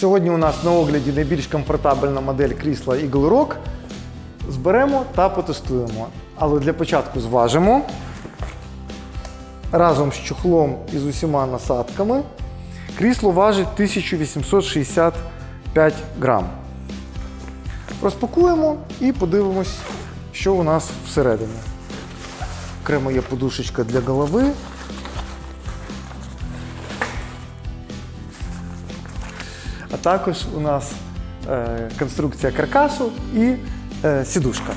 Сьогодні у нас на огляді найбільш комфортабельна модель крісла Eagle Rock. Зберемо та потестуємо. Але для початку зважимо разом з чохлом і з усіма насадками. Крісло важить 1865 грам. Розпакуємо і подивимось, що у нас всередині. Окремо є подушечка для голови. Також у нас е, конструкція каркасу і е, сідушка.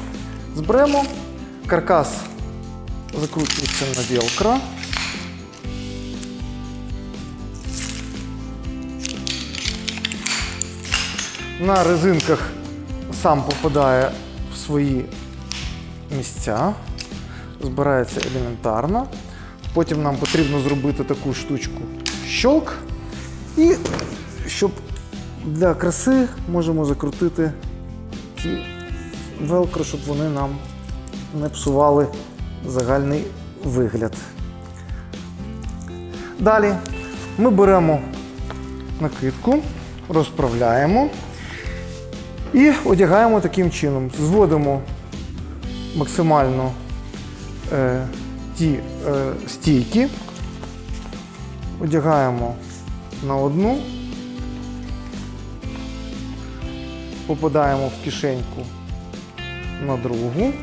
Зберемо. Каркас закручується на велкро. На резинках сам попадає в свої місця. Збирається елементарно. Потім нам потрібно зробити таку штучку щолк. І щоб для краси можемо закрутити ці велкро, щоб вони нам не псували загальний вигляд. Далі ми беремо накидку, розправляємо і одягаємо таким чином. Зводимо максимально е, ті е, стійки, одягаємо на одну, попадаємо в кишеньку на другу.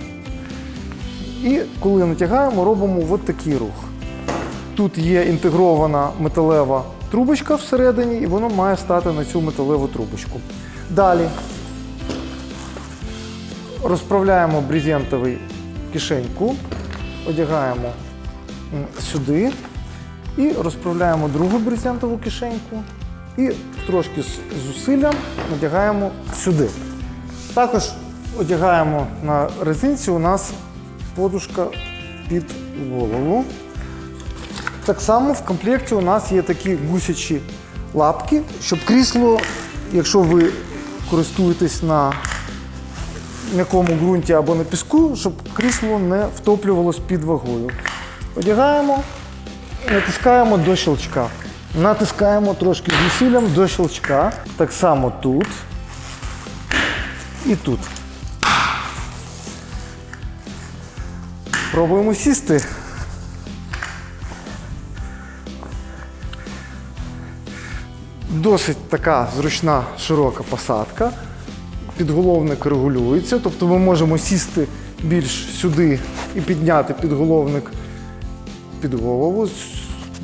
І коли натягаємо, робимо от такий рух. Тут є інтегрована металева трубочка всередині, і воно має стати на цю металеву трубочку. Далі розправляємо брезентовий кишеньку, одягаємо сюди і розправляємо другу брезентову кишеньку і трошки з зусиллям надягаємо сюди. Також одягаємо на резинці у нас подушка під голову. Так само в комплекті у нас є такі гусячі лапки, щоб крісло, якщо ви користуєтесь на м'якому ґрунті або на піску, щоб крісло не втоплювалось під вагою. Одягаємо, натискаємо до щелчка. Натискаємо трошки зусиллям до щелчка. Так само тут і тут. Пробуємо сісти. Досить така зручна широка посадка. Підголовник регулюється, тобто ми можемо сісти більш сюди і підняти підголовник під голову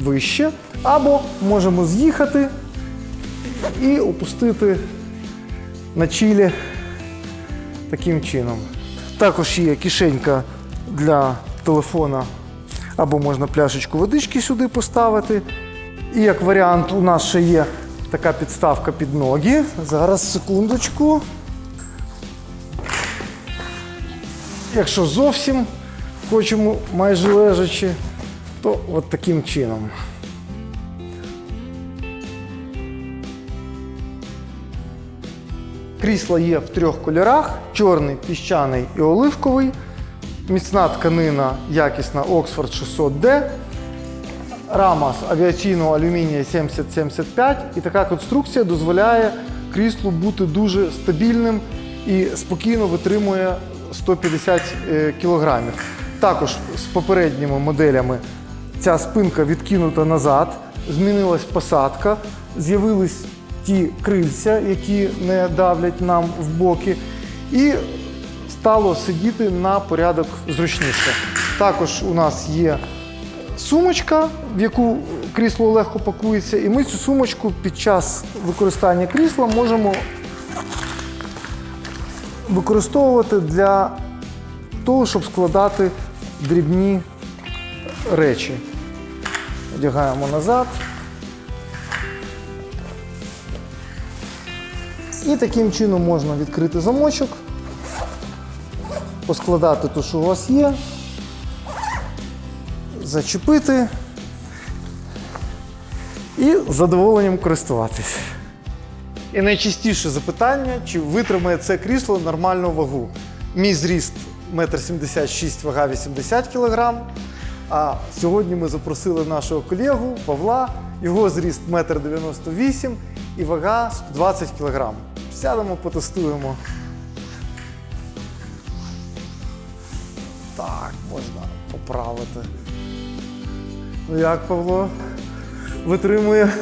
вище, або можемо з'їхати і опустити на чілі таким чином. Також є кишенька для телефона, або можна пляшечку водички сюди поставити. І як варіант, у нас ще є така підставка під ноги. Зараз секундочку. Якщо зовсім хочемо майже лежачи, то от таким чином. Крісла є в трьох кольорах: чорний, піщаний і оливковий. Міцна тканина, якісна Oxford 600D. Рама з авіаційного алюмінія 7075. І така конструкція дозволяє кріслу бути дуже стабільним і спокійно витримує 150 е, кілограмів. Також з попередніми моделями ця спинка відкинута назад, змінилась посадка, з'явились ті крильця, які не давлять нам в боки, і стало сидіти на порядок зручніше. Також у нас є сумочка, в яку крісло легко пакується, і ми цю сумочку під час використання крісла можемо використовувати для того, щоб складати дрібні речі. Одягаємо назад. І таким чином можна відкрити замочок, поскладати те, що у вас є, зачепити і з задоволенням користуватись. І найчастіше запитання, чи витримає це крісло нормальну вагу. Мій зріст 1,76 м, вага 80 кг. А сьогодні ми запросили нашого колегу Павла, його зріст 1,98 м і вага 120 кг. Сядемо, потестуємо. Так, можна поправити. Ну як, Павло? Витримує?